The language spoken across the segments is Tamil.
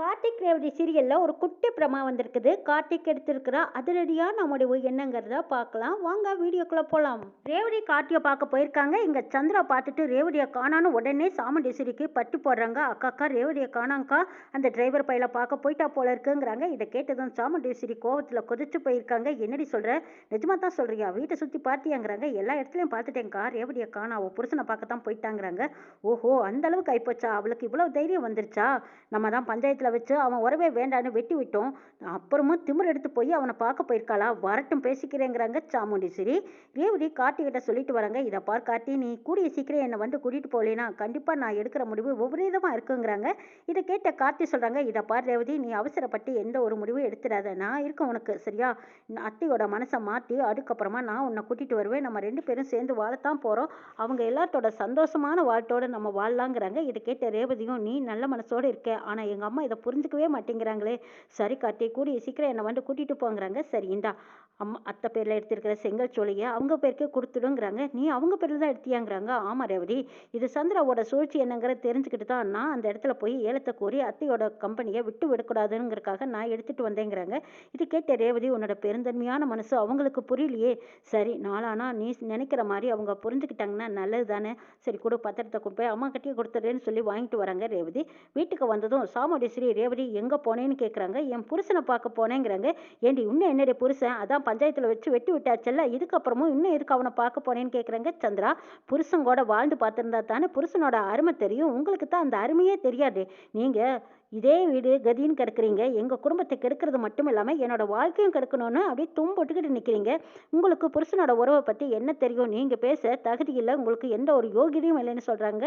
का கார்த்திக் ரேவதி சீரியலில் ஒரு குட்டி பிரமா வந்திருக்குது. கார்த்திக் எடுத்திருக்கிற. அதிரடியான முடிவு என்னங்கிறத பார்க்கலாம். வாங்க வீடியோக்குள்ளே போகலாம் ரேவதி கார்த்தியை பார்க்க போயிருக்காங்க. இங்கே சந்திரா பார்த்துட்டு ரேவதியை காணான்னு உடனே சாமுண்டீஸ்வரிக்கு பட்டி போடுறாங்க. அக்கா அக்கா ரேவதியை காணாங்க்கா அந்த டிரைவர் பையில பார்க்க போயிட்டா போல இருக்குங்கிறாங்க. இதை கேட்டதும் சாமுண்டீஸ்வரி கோவத்தில் கொதிச்சு போயிருக்காங்க. என்னடி சொல்கிற நிஜமா தான் சொல்கிறியா வீட்டை சுற்றி பார்த்தியாங்கிறாங்க. எல்லா இடத்துலையும் பார்த்துட்டேங்க்கா ரேவதியை காணா. அவள் புருஷனை பார்க்க தான் போயிட்டாங்கிறாங்க. ஓஹோ அந்த அளவுக்கு ஆயிப்போச்சா? அவளுக்கு இவ்வளோ தைரியம் வந்துருச்சா? நம்ம தான் பஞ்சாயத்தில் வச்சு அவன் உறவே வேண்டான்னு வெட்டி விட்டோம். அப்புறமும் திமிர் எடுத்து போய் அவனை பார்க்க போயிருக்காளா? வரட்டும் பேசிக்கிறேங்கிறாங்க சாமுண்டீஸ்வரி. ரேவதி கார்த்திகிட்ட சொல்லிட்டு வராங்க இதை பார் கார்த்தி நீ கூடிய சீக்கிரம் என்னை வந்து கூட்டிகிட்டு போகலேனா கண்டிப்பாக நான் எடுக்கிற முடிவு விபரீதமாக இருக்குங்கிறாங்க. இதை கேட்ட கார்த்தி சொல்கிறாங்க இதை பார் ரேவதி நீ அவசரப்பட்டு எந்த ஒரு முடிவும் எடுத்துடாத நான் இருக்கேன் உனக்கு சரியா? அத்தையோட மனசை மாற்றி அதுக்கப்புறமா நான் உன்னை கூட்டிகிட்டு வருவேன். நம்ம ரெண்டு பேரும் சேர்ந்து வாழத்தான் போகிறோம் அவங்க எல்லாத்தோட சந்தோஷமான வாழ்த்தோடு நம்ம வாழலாங்கிறாங்க. இதை கேட்ட ரேவதியும் நீ நல்ல மனசோடு இருக்க. ஆனால் எங்கள் அம்மா இதை புரிஞ்சு புரிஞ்சுக்கவே மாட்டேங்கிறாங்களே. சரி கார்த்தி கூடிய சீக்கிரம் என்னை வந்து கூட்டிகிட்டு போங்கிறாங்க. சரி இந்தா. அம்மா அத்தை பேரில் எடுத்திருக்கிற செங்கல் சோழியை அவங்க பேருக்கே கொடுத்துடுங்கிறாங்க. நீ அவங்க பேரில் தான் எடுத்தியாங்கிறாங்க. ஆமாம் ரேவதி. இது சந்திராவோட சூழ்ச்சி என்னங்கிற தெரிஞ்சுக்கிட்டு தான் நான் அந்த இடத்துல போய் ஏலத்தை கோரி அத்தையோட கம்பெனியை விட்டு விடக்கூடாதுங்கிறதுக்காக நான் எடுத்துகிட்டு வந்தேங்கிறாங்க. இது கேட்ட ரேவதி உன்னோட பெருந்தன்மையான மனசு அவங்களுக்கு புரியலையே. சரி நாளானா நீ நினைக்கிற மாதிரி அவங்க புரிஞ்சுக்கிட்டாங்கன்னா நல்லது தானே சரி கொடு பத்திரத்தை கொண்டு போய் அம்மா கட்டியே கொடுத்துறேன்னு சொல்லி வாங்கிட்டு வராங்க ரேவதி. வீட்டுக்கு வந்ததும் சாமுண்டீஸ்வரி ரேவதி எங்கே போனேன்னு கேட்குறாங்க என் புருஷனை பார்க்க போனேங்கிறாங்க. ஏண்டி இன்னும் என்னுடைய புருஷன்? அதான் பஞ்சாயத்தில் வச்சு வெட்டி விட்டாச்சல்ல? இதுக்கப்புறமும் இன்னும் எதுக்கு அவனை பார்க்க போனேன்னு கேட்குறாங்க சந்திரா புருஷன் கூட வாழ்ந்து பார்த்துருந்தா தானே புருஷனோட அருமை தெரியும். உங்களுக்கு தான் அந்த அருமையே தெரியாது. நீங்கள் இதே வீடு கதின்னு கிடக்குறீங்க. எங்கள் குடும்பத்தை கெடுக்கிறது மட்டும் இல்லாமல் என்னோட வாழ்க்கையும் கெடுக்கணும்னு அப்படியே தும்போட்டுக்கிட்டு நிற்கிறீங்க உங்களுக்கு புருஷனோட உறவை பற்றி என்ன தெரியும்? நீங்கள் பேச தகுதி இல்லை. உங்களுக்கு எந்த ஒரு யோகியதையும் இல்லைன்னு சொல்கிறாங்க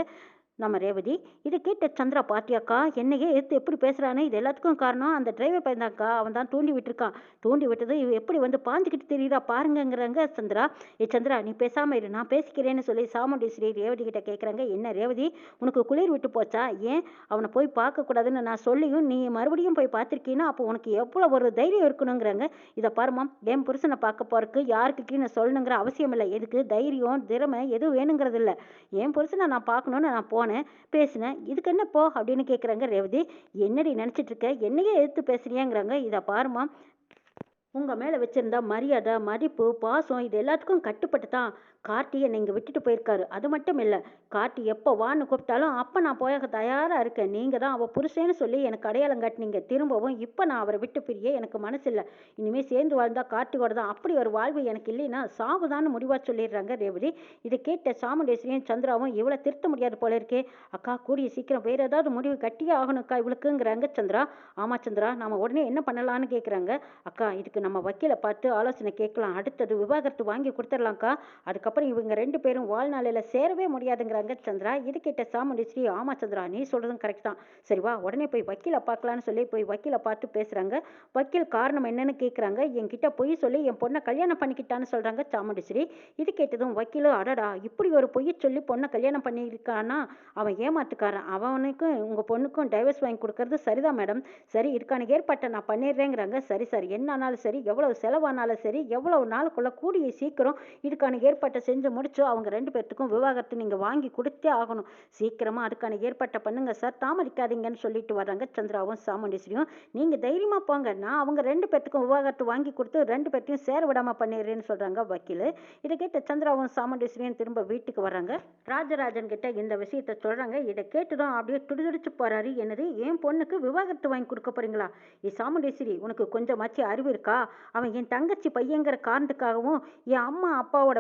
நம்ம ரேவதி. இதை கேட்ட சந்திரா பாட்டியாக்கா என்னையே எடுத்து எப்படி பேசுகிறானே இது எல்லாத்துக்கும் காரணம் அந்த டிரைவர் பையன்தாக்கா அவன் தான் தூண்டி விட்டுருக்கான். தூண்டி விட்டது இவ எப்படி வந்து பாஞ்சுக்கிட்டு தெரியுதா பாருங்கங்கிறாங்க சந்திரா. ஏ சந்திரா நீ பேசாமல் இரு. நான் பேசிக்கிறேன்னு சொல்லி சாமுண்டீஸ்வரி ரேவதி கிட்ட கேட்குறாங்க என்ன ரேவதி உனக்கு குளிர் விட்டு போச்சா? ஏன்? அவனை போய் பார்க்கக்கூடாதுன்னு நான் நான் சொல்லியும் நீ மறுபடியும் போய் பார்த்துருக்கீன்னா அப்போ உனக்கு எவ்வளோ ஒரு தைரியம் இருக்கணுங்கிறாங்க. இதை பாருமா என் புருஷனை பார்க்க போறதுக்கு யாருக்கு நான் சொல்லணுங்கிற அவசியம் இல்லை. எதுக்கு? தைரியம் திறமை எதுவும் வேணுங்கிறது இல்லை. என் புருஷனை நான் பார்க்கணுன்னு நான் போனேன் பேசினேன். இதுக்கு என்ன போ அப்படின்னு கேட்குறாங்க ரேவதி. என்னடி நினச்சிட்டு இருக்க என்னையே எடுத்து பேசுறியாங்கிறாங்க. இதை பாருமா உங்கள் மேலே வச்சுருந்தா மரியாதை மதிப்பு பாசம் இது எல்லாத்துக்கும் கட்டுப்பட்டு தான் கார்த்தி என்னை இங்கே விட்டுட்டு போயிருக்காரு. அது மட்டும் இல்லை கார்த்தி எப்போ வான்னு கூப்பிட்டாலும் அப்போ நான் போய தயாராக இருக்கேன். நீங்கள் தான் அவள் புருஷன்னு சொல்லி எனக்கு அடையாளம் காட்டினீங்க. திரும்பவும் இப்போ நான் அவரை விட்டு பிரிய எனக்கு மனசு இல்லை. இனிமேல் சேர்ந்து வாழ்ந்தா கார்த்திகோட தான் அப்படி ஒரு வாழ்வு எனக்கு இல்லைன்னா சாவுதான்னு முடிவாக சொல்லிடுறாங்க ரேவதி. இதை கேட்ட சாமுண்டேஸ்வரியும் சந்திராவும் இவ்வளோ திருத்த முடியாது போல இருக்கே. அக்கா கூடிய சீக்கிரம் வேறு ஏதாவது முடிவு கட்டியே ஆகணும்க்கா இவளுக்குங்கிறாங்க சந்திரா. ஆமா சந்திரா நாம உடனே என்ன பண்ணலான்னு கேட்குறாங்க அக்கா இதுக்கு நம்ம வக்கீலை பார்த்து ஆலோசனை கேட்கலாம். அடுத்தது விவாகரத்து வாங்கி கொடுத்துடலாம்க்கா. அதுக்கப்புறம் இவங்க ரெண்டு பேரும் வாழ்நாளில் சேரவே முடியாதுங்கிறாங்க சந்திரா. இது கேட்ட சாமுண்டீஸ்வரி ஆமா சந்திரா நீ சொல்றதும் கரெக்ட் தான். சரி வா உடனே போய் வக்கீலை பார்க்கலான்னு சொல்லி போய் வக்கீலை பார்த்து பேசுறாங்க. வக்கீல் காரணம் என்னன்னு கேட்குறாங்க என்கிட்ட பொய் சொல்லி என் பொண்ணை கல்யாணம் பண்ணிக்கிட்டான்னு சொல்றாங்க சாமுண்டீஸ்வரி இது கேட்டதும் வக்கீலு அடடா இப்படி ஒரு பொய் சொல்லி பொண்ணை கல்யாணம் பண்ணியிருக்கானா அவன் ஏமாத்துக்காரன். அவனுக்கும் உங்க பொண்ணுக்கும் டைவர்ஸ் வாங்கி கொடுக்கறது சரிதான் மேடம் சரி இதுக்கான ஏற்பாட்டை நான் பண்ணிடுறேங்கிறாங்க. சரி சரி என்ன ஆனாலும் சரி எவ்வளவு செலவானாலும் சரி எவ்வளவு நாளுக்குள்ள கூடிய சீக்கிரம் இதுக்கான ஏற்பாட்டை செஞ்சு முடிச்சு அவங்க ரெண்டு பேர்த்துக்கும் விவாகரத்து நீங்க வாங்கி கொடுத்தே ஆகணும். சீக்கிரமா அதுக்கான ஏற்பாட்டை பண்ணுங்க சார் தாமதிக்காதீங்கன்னு சொல்லிட்டு வர்றாங்க சந்திராவும் சாமுண்டீஸ்வரியும். நீங்கள் தைரியமா போங்க. நான் அவங்க ரெண்டு பேர்த்துக்கும் விவாகரத்து வாங்கி கொடுத்து ரெண்டு பேர்த்தையும் சேர விடாமல் பண்ணிடுறேன்னு சொல்றாங்க வக்கீல். இதை கேட்ட சந்திராவும் சாமுண்டீஸ்வரியும் திரும்ப வீட்டுக்கு வர்றாங்க. ராஜராஜன் கிட்ட இந்த விஷயத்தை சொல்கிறாங்க இதை கேட்டுதான் அப்படியே துடிதுடிச்சு போறாரு. என்னது என் பொண்ணுக்கு விவாகரத்து வாங்கி கொடுக்க போறீங்களா? ஏ சாமுண்டேஸ்வரி உனக்கு கொஞ்சமாச்சு அறிவு இருக்கா? அவன் என் தங்கச்சி பையங்கிற காரணத்துக்காகவும் என் அம்மா அப்பாவோட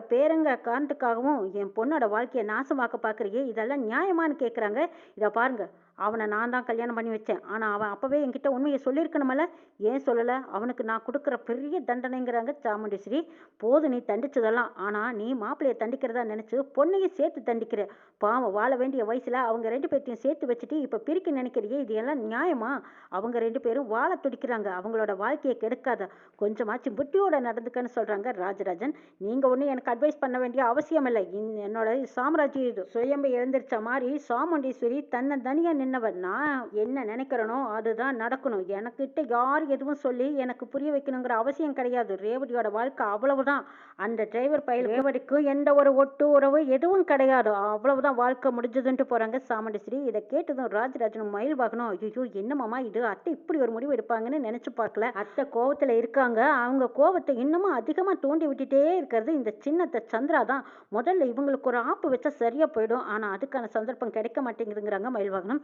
பேரங்கிற காரணத்துக்காகவும் என் பொண்ணோட வாழ்க்கையை நாசமாக்க பார்க்குறியே இதெல்லாம் நியாயமான்னு கேட்குறாங்க இதை பாருங்க. அவனை நான் தான் கல்யாணம் பண்ணி வச்சேன். ஆனால் அவன் அப்போவே என்கிட்ட உண்மையை சொல்லியிருக்கணுமல்ல. ஏன் சொல்லலை? அவனுக்கு நான் கொடுக்குற பெரிய தண்டனைங்கிறாங்க சாமுண்டீஸ்வரி. போது நீ தண்டிச்சதெல்லாம். ஆனால் நீ மாப்பிள்ளையை தண்டிக்கிறதா நினச்சி பொண்ணையும் சேர்த்து தண்டிக்கிற. பாவம் வாழ வேண்டிய வயசில் அவங்க ரெண்டு பேர்த்தையும் சேர்த்து வச்சுட்டு இப்போ பிரிக்க நினைக்கிறியே? இது எல்லாம் நியாயமா? அவங்க ரெண்டு பேரும் வாழ துடிக்கிறாங்க. அவங்களோட வாழ்க்கையை கெடுக்காத. கொஞ்சமாச்சும் புட்டியோட நடந்துக்கன்னு சொல்கிறாங்க ராஜராஜன். நீங்கள் ஒன்றும் எனக்கு அட்வைஸ் பண்ண வேண்டிய அவசியம் இல்லை என்னோட சாம்ராஜ்யம் இது. சுயம்பு எழுந்திரிச்ச மாதிரி சாமுண்டீஸ்வரி தன்னை தனியாக நின்னவன்னா நான் என்ன நினைக்கிறேனோ அதுதான் நடக்கணும். எனக்கிட்ட யார் எதுவும் சொல்லி எனக்கு புரிய வைக்கணுங்கிற அவசியம் கிடையாது. ரேவதியோட வாழ்க்கை அவ்வளவுதான். அந்த டிரைவர் பயில் ரேவதிக்கும் எந்த ஒரு ஒட்டு உறவு எதுவும் கிடையாது. அவ்வளவுதான் வாழ்க்கை முடிஞ்சதுன்ட்டு போறாங்க சாமுண்டீஸ்வரி இதை கேட்டதும் ராஜராஜனும் மயில் வாகனம் ஐயோ என்னமாமா இது? அத்தை இப்படி ஒரு முடிவு எடுப்பாங்கன்னு நினைச்சு பார்க்கல. அத்தை கோவத்துல இருக்காங்க. அவங்க கோவத்தை இன்னமும் அதிகமா தூண்டி விட்டுட்டே இருக்கிறது இந்த சின்னத்தை சந்திரா தான். முதல்ல இவங்களுக்கு ஒரு ஆப்பு வச்சா சரியா போயிடும். ஆனா அதுக்கான சந்தர்ப்பம் கிடைக்க மாட்டேங்குதுங்கிறாங்க மயில் வாகனம்.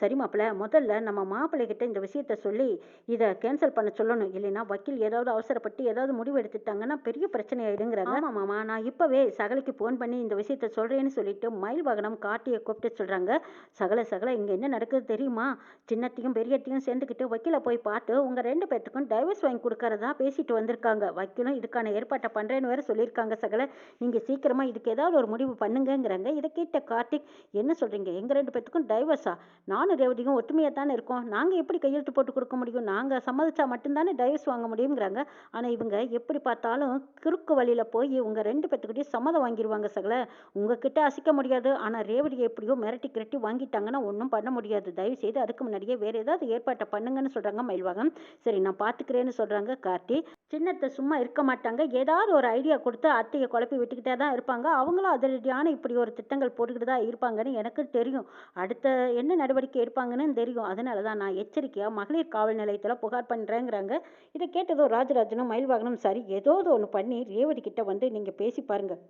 சரி மாப்பிள்ள முதல்ல நம்ம மாப்பிள்ளைகிட்ட இந்த விஷயத்த சொல்லி இதை கேன்சல் பண்ண சொல்லணும். இல்லைன்னா வக்கீல் ஏதாவது அவசரப்பட்டு ஏதாவது முடிவு எடுத்துட்டாங்கன்னா பெரிய பிரச்சனை ஆயிடுங்கிறாங்க ஆமா மாமா நான் இப்பவே சகலைக்கு ஃபோன் பண்ணி இந்த விஷயத்த சொல்றேன்னு சொல்லிட்டு மயில் வாகனம் காட்டியை கூப்பிட்டு சொல்றாங்க. சகல சகல இங்க என்ன நடக்குது தெரியுமா? சின்னத்தையும் பெரியத்தையும் சேர்ந்துக்கிட்டு வக்கீல போய் பார்த்து உங்க ரெண்டு பேர்த்துக்கும் டைவர்ஸ் வாங்கி கொடுக்கறதா பேசிட்டு வந்திருக்காங்க. வக்கீலும் இதுக்கான ஏற்பாட்டை பண்றேன்னு வேற சொல்லியிருக்காங்க சகல. நீங்க சீக்கிரமா இதுக்கு ஏதாவது ஒரு முடிவு பண்ணுங்கிறாங்க இதை கேட்ட கார்த்திக் என்ன சொல்றீங்க? எங்க ரெண்டு பேர்த்துக்கும் டைவர்ஸ் நானும் ரேவதியும் ஒற்றுமையாக தானே இருக்கோம். நாங்கள் எப்படி கையெழுத்து போட்டு கொடுக்க முடியும்? நாங்கள் சம்மதிச்சா மட்டும்தானே டைவர்ஸ் வாங்க முடியுங்கிறாங்க ஆனால் இவங்க எப்படி பார்த்தாலும் குறுக்கு வழியில் போய் இவங்க ரெண்டு பேர்த்துக்கிட்டயும் சம்மதம் வாங்கிடுவாங்க சகல. உங்ககிட்ட அசிக்க முடியாது. ஆனால் ரேவதியை எப்படியோ மிரட்டி கிரட்டி வாங்கிட்டாங்கன்னா ஒன்றும் பண்ண முடியாது. தயவு செய்து அதுக்கு முன்னாடியே வேறு ஏதாவது ஏற்பாட்டை பண்ணுங்கன்னு சொல்கிறாங்க மயில்வாகன். சரி நான் பார்த்துக்கிறேன்னு சொல்கிறாங்க கார்த்தி. சின்னத்தை சும்மா இருக்க மாட்டாங்க. ஏதாவது ஒரு ஐடியா கொடுத்து அத்தையை குழப்பி விட்டுக்கிட்டே தான் இருப்பாங்க. அவங்களும் அதிரடியான இப்படி ஒரு திட்டங்கள் போட்டுக்கிட்டு தான் இருப்பாங்கன்னு எனக்கு தெரியும். அடுத்த என்ன நடவடிக்கை எடுப்பாங்கன்னு தெரியும். அதனால தான் நான் எச்சரிக்கையாக மகளிர் காவல் நிலையத்தில் புகார் பண்ணுறேங்கிறாங்க இதை கேட்டதும் ராஜராஜனும் மயில்வாகனும் சரி ஏதோ ஒன்று பண்ணி ரேவதி கிட்ட வந்து நீங்கள் பேசி பாருங்கள்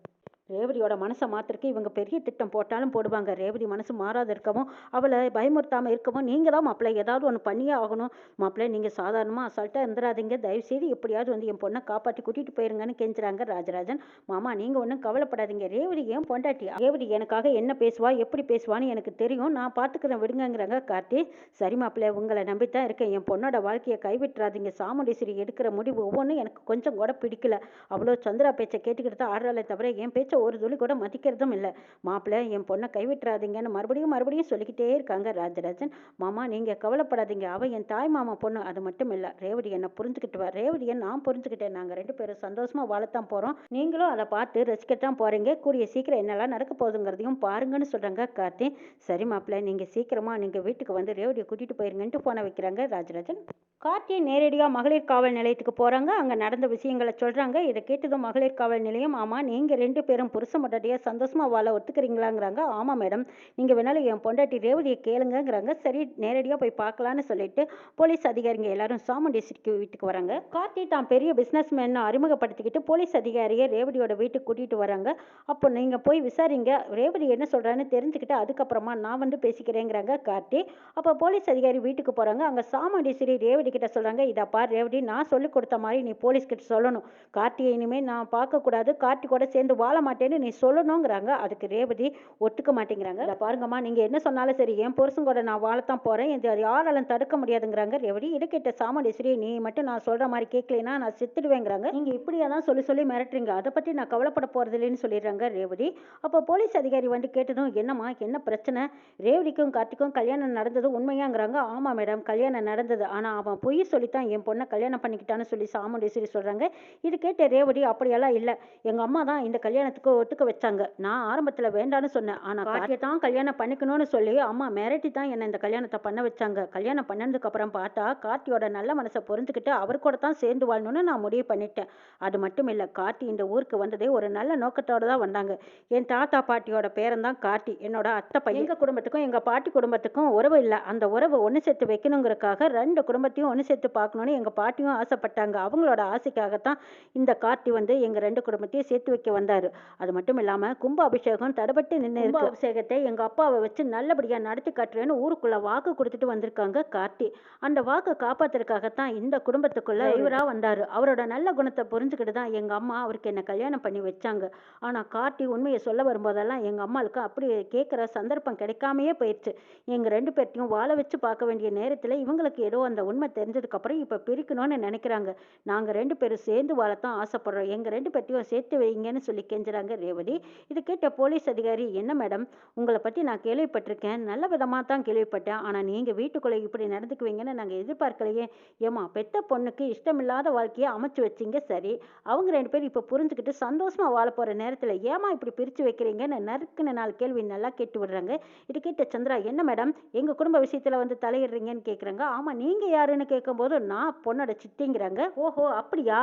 ரேவதியோட மனசை மாத்திரக்கு இவங்க பெரிய திட்டம் போட்டாலும் போடுவாங்க. ரேவதி மனசு மாறாத இருக்கவும் அவளை பயமுறுத்தாமல் இருக்கவும் நீங்கள் தான் மாப்பிள்ளை ஏதாவது ஒன்று பண்ணியே ஆகணும். மாப்பிள்ளை நீங்கள் சாதாரணமாக அசால்ட்டாக இருந்துடாதீங்க தயவுசெய்து எப்படியாவது வந்து என் பொண்ணை காப்பாற்றி கூட்டிகிட்டு போயிருங்கன்னு கெஞ்சுறாங்க ராஜராஜன். மாமா நீங்கள் ஒன்றும் கவலைப்படாதீங்க. ரேவதி ஏன் பொண்டாட்டி? ரேவதி எனக்காக என்ன பேசுவா எப்படி பேசுவான்னு எனக்கு தெரியும். நான் பார்த்துக்கிறேன் விடுங்கங்கிறாங்க கார்த்தி. சரி மாப்பிள்ளை உங்களை நம்பித்தான் இருக்கேன். என் பொண்ணோட வாழ்க்கையை கைவிட்டுறாதீங்க. சாமுண்டீஸ்வரி எடுக்கிற முடிவு ஒவ்வொன்றும் எனக்கு கொஞ்சம் கூட பிடிக்கல. அவ்வளோ சந்திரா பேச்சை கேட்டுக்கிட்டு தான் ஆடுறாளே தவிர என் பேச்சை ஒரு துளி கூட மதிக்கிறதும் இல்லை. மாப்பிள்ளை என் பொண்ணை கைவிட்டுறாதீங்கன்னு மறுபடியும் மறுபடியும் சொல்லிக்கிட்டே இருக்காங்க ராஜராஜன். மாமா நீங்கள் கவலைப்படாதீங்க. அவ என் தாய் மாமா பொண்ணு அது மட்டும் இல்லை. ரேவடி என்னை புரிஞ்சுக்கிட்டுவா? ரேவடியை நான் புரிஞ்சுக்கிட்டேன். நாங்கள் ரெண்டு பேரும் சந்தோஷமா வாழத்தான் போகிறோம் நீங்களும் அதை பார்த்து ரசிக்கத்தான் போகிறீங்க கூடிய சீக்கிரம் என்னெல்லாம் நடக்க போகுதுங்கிறதையும் பாருங்கன்னு சொல்கிறாங்க கார்த்தி. சரி மாப்பிள்ளை நீங்கள் சீக்கிரமாக நீங்கள் வீட்டுக்கு வந்து ரேவடியை கூட்டிகிட்டு போயிருங்கன்ட்டு போன வைக்கிறாங்க ராஜராஜன். கார்த்தியை நேரடியாக மகளிர் காவல் நிலையத்துக்கு போகிறாங்க அங்கே நடந்த விஷயங்களை சொல்கிறாங்க இதை கேட்டதும் மகளிர் காவல் நிலையம் ஆமாம் நீங்கள் ரெண்டு பேரும் புருஷ பொண்டாட்டியாக சந்தோஷமாக வாழ ஒத்துக்கிறீங்களாங்கிறாங்க. ஆமாம் மேடம். நீங்கள் வேணாலும் என் பொண்டாட்டி ரேவதியை கேளுங்கிறாங்க சரி நேரடியாக போய் பார்க்கலான்னு சொல்லிட்டு போலீஸ் அதிகாரிங்க எல்லாரும் சாமுண்டீஸ்வரிக்கு வீட்டுக்கு வராங்க. கார்த்தி தான் பெரிய பிஸ்னஸ் மேன் அறிமுகப்படுத்திக்கிட்டு போலீஸ் அதிகாரியை ரேவதியோட வீட்டுக்கு கூட்டிகிட்டு வராங்க. அப்போ நீங்கள் போய் விசாரிங்க. ரேவதி என்ன சொல்கிறான்னு தெரிஞ்சுக்கிட்டு அதுக்கப்புறமா நான் வந்து பேசிக்கிறேங்கிறாங்க கார்த்தி. அப்போ போலீஸ் அதிகாரி வீட்டுக்கு போகிறாங்க அங்கே சாமுண்டீஸ்வரி ரேவதி கிட்ட சொல்கிறாங்க இதை பார் ரேவதி நான் சொல்லி கொடுத்த மாதிரி நீ போலீஸ் கிட்ட சொல்லணும். கார்த்தியை இனிமேல் நான் பார்க்கக்கூடாது கார்த்தி கூட சேர்ந்து வாழ மாட்டேன்னு நீ சொல்லணுங்கிறாங்க. அதுக்கு ரேவதி ஒத்துக்க மாட்டேங்கிறாங்க. இதை பாருங்கம்மா நீங்கள் என்ன சொன்னாலும் சரி என் புருஷன் கூட நான் வாழத்தான் போகிறேன் இது யாராலும் தடுக்க முடியாதுங்கிறாங்க. ரேவதி இது கேட்ட சாமுண்டீஸ்வரி நீ மட்டும் நான் சொல்கிற மாதிரி கேட்கலைன்னா நான் செத்துடுவேங்கிறாங்க. நீங்கள் இப்படியே தான் சொல்லி சொல்லி மிரட்டுறீங்க. அதை பற்றி நான் கவலைப்பட போகிறது இல்லைன்னு சொல்லிடுறாங்க ரேவதி. அப்போ போலீஸ் அதிகாரி வந்து கேட்டதும் என்னம்மா என்ன பிரச்சனை? ரேவதிக்கும் கார்த்திக்கும் கல்யாணம் நடந்தது உண்மையாங்கிறாங்க. ஆமாம் மேடம் கல்யாணம் நடந்தது. ஆனால் அவன் பொய் சொல்லித்தான் என் பொண்ணை கல்யாணம் பண்ணிக்கிட்டான்னு சொல்லி சாமுண்டீஸ்வரி சொல்கிறாங்க இது கேட்ட ரேவதி அப்படியெல்லாம் இல்லை. எங்கள் அம்மா தான் இந்த கல்யாணத்துக்கு ஒத்துக்க வச்சாங்க. நான் ஆரம்பத்தில் வேண்டான்னு சொன்னேன். ஆனால் கார்த்தியை தான் கல்யாணம் பண்ணிக்கணும்னு சொல்லி அம்மா மிரட்டி தான் என்னை இந்த கல்யாணத்தை பண்ண வச்சாங்க. கல்யாணம் பண்ணதுக்கு அப்புறம் பார்த்தா கார்த்தியோட நல்ல மனசை புரிஞ்சுக்கிட்டு அவர் கூட தான் சேர்ந்து வாழணும்னு நான் முடிவு பண்ணிட்டேன். அது மட்டும் இல்லை கார்த்தி இந்த ஊருக்கு வந்ததே ஒரு நல்ல நோக்கத்தோட தான் வந்தாங்க. என் தாத்தா பாட்டியோட பேரன் தான் கார்த்தி. என்னோட அத்தை பையன். எங்கள் குடும்பத்துக்கும்? எங்கள் பாட்டி குடும்பத்துக்கும் உறவு இல்லை. அந்த உறவை ஒன்று சேர்த்து வைக்கணுங்கிறதுக்காக ரெண்டு குடும்பத்தையும் ஒன்று சேர்த்து பார்க்கணுன்னு எங்கள் பாட்டியும் ஆசைப்பட்டாங்க. அவங்களோட ஆசைக்காகத்தான் இந்த கார்த்தி வந்து எங்கள் ரெண்டு குடும்பத்தையும் சேர்த்து வைக்க வந்தார். அது மட்டும் இல்லாமல் கும்ப அபிஷேகம் தடைபட்டு நின்று கும்ப அபிஷேகத்தை எங்கள் அப்பாவை வச்சு நல்லபடியாக நடத்தி காட்டுறேன்னு ஊருக்குள்ளே வாக்கு கொடுத்துட்டு வந்திருக்காங்க கார்த்தி. அந்த வாக்கை காப்பாத்துறதுக்காகத்தான் இந்த குடும்பத்துக்குள்ள இவரா வந்தாரு. அவரோட நல்ல குணத்தை புரிஞ்சுக்கிட்டு தான் எங்க அம்மா அவருக்கு என்ன கல்யாணம் பண்ணி வச்சாங்க. ஆனா கார்த்தி உண்மையை சொல்ல வரும்போதெல்லாம் எங்க அம்மாளுக்கு அப்படி கேட்குற சந்தர்ப்பம் கிடைக்காமையே போயிடுச்சு எங்க ரெண்டு பேர்த்தையும் வாழ வச்சு பார்க்க வேண்டிய நேரத்துல இவங்களுக்கு ஏதோ அந்த உண்மை தெரிஞ்சதுக்கப்புறம் இப்போ பிரிக்கணும்னு நினைக்கிறாங்க. நாங்கள் ரெண்டு பேரும் சேர்ந்து வாழத்தான் ஆசைப்படுறோம். எங்கள் ரெண்டு பேர்த்தையும் சேர்த்து வைங்கன்னு சொல்லி கெஞ்சுறாங்க ரேவதி. இது கேட்ட போலீஸ் அதிகாரி என்ன மேடம் உங்களை பற்றி நான் கேள்விப்பட்டிருக்கேன். நல்ல விதமாக தான் கேள்விப்பட்டேன். ஆனால் நீங்கள் வீட்டுக்குள்ளே இப்படி நடந்துக்குவீங்கன்னு நாங்கள் எதிர்பார்க்கலையே. ஏமா பெத்த பொண்ணுக்கு இஷ்டமில்லாத வாழ்க்கையை அமைச்சு வச்சிங்க. சரி அவங்க ரெண்டு பேரும் இப்போ புரிஞ்சுக்கிட்டு சந்தோஷமாக வாழ போகிற நேரத்தில் ஏமா இப்படி பிரித்து வைக்கிறீங்கன்னு நறுக்குன்னு நாலு கேள்வி நல்லா கேட்டு விடுறாங்க. இது கேட்ட சந்திரா என்ன மேடம் எங்கள் குடும்ப விஷயத்தில் வந்து தலையிடுறீங்கன்னு கேட்குறாங்க ஆமாம் நீங்கள் யாருன்னு கேட்கும்போது நான் பொண்ணோட சித்திங்கிறாங்க. ஓஹோ அப்படியா?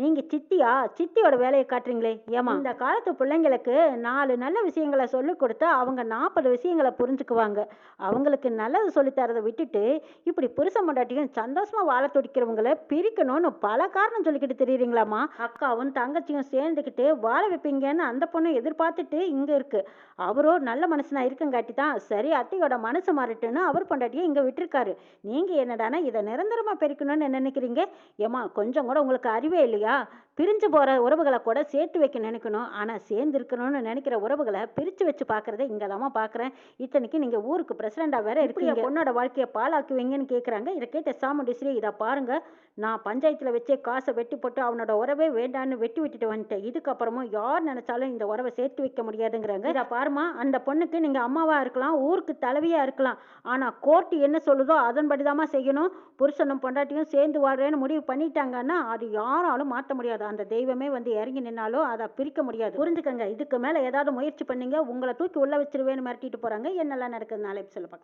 நீங்கள் சித்தியா? சித்தியோட வேலையை காட்டுறீங்களே. ஏமா இந்த காலத்து பிள்ளைங்களுக்கு நாலு நல்ல விஷயங்களை சொல்லி கொடுத்தா அவங்க நாற்பது விஷயங்களை புரிஞ்சுக்குவாங்க. அவங்களுக்கு நல்லது சொல்லித் தரதை விட்டுட்டு இப்படி புருஷன் பொண்டாட்டியும் சந்தோஷமா வாழ துடிக்கிறவங்கள பிரிக்கணும்னு பல காரணம் சொல்லிக்கிட்டு தெரியுறீங்களாம்மா. அக்காவும் தங்கச்சியும் சேர்ந்துக்கிட்டு வாழ வைப்பீங்கன்னு அந்த பொண்ணு எதிர்பார்த்துட்டு இங்கே இருக்கு. அவரோ நல்ல மனுஷனா இருக்கங்காட்டி தான் சரி அத்தையோட மனசு மாறட்டுன்னு அவர் பொண்டாட்டியை இங்கே விட்டுருக்காரு. நீங்கள் என்னடானா இதை நிரந்தரமாக பெருக்கணும்னு நினைக்கிறீங்க? ஏமா கொஞ்சம் கூட உங்களுக்கு அறிவே இல்லையா. பிரிஞ்சு போகிற உறவுகளை கூட சேர்த்து வைக்க நினைக்கணும். ஆனால் சேர்ந்து இருக்கணும்னு நினைக்கிற உறவுகளை பிரித்து வச்சு பார்க்குறத இங்கே தாம்மா பார்க்குறேன் இத்தனைக்கு நீங்கள் ஊருக்கு பிரசிடண்டாக வேற இருக்கீங்க. பொண்ணோட வாழ்க்கையை பாலாக்குவீங்கன்னு கேட்குறாங்க இதை கேட்ட சாமுண்டீஸ்வரி இதை பாருங்க. நான் பஞ்சாயத்தில் வச்சே காசை வெட்டி போட்டு அவனோட உறவே வேண்டான்னு வெட்டி விட்டுட்டு வந்துட்டேன். இதுக்கப்புறமும் யார் நினைச்சாலும் இந்த உறவை சேர்த்து வைக்க முடியாதுங்கிறாங்க. இதை பாருமா அந்த பொண்ணுக்கு நீங்கள் அம்மாவா இருக்கலாம் ஊருக்கு தலைவியாக இருக்கலாம். ஆனால் கோர்ட்டு என்ன சொல்லுதோ அதன்படி செய்யணும். புருஷனும் பொண்டாட்டியும் சேர்ந்து வாழ்றேன்னு முடிவு பண்ணிட்டாங்கன்னா அது யாராலும் மாற்ற முடியாது. அந்த தெய்வமே வந்து இறங்கி நின்னாலும் அதை பிரிக்க முடியாது. புரிஞ்சுக்கங்க. இதுக்கு மேலே ஏதாவது முயற்சி பண்ணீங்க. உங்களை தூக்கி உள்ள வச்சிருவேன்னு மிரட்டிட்டு போகிறாங்க என்னெல்லாம் நடக்குது நாளை சொல்ல பார்க்கலாம்.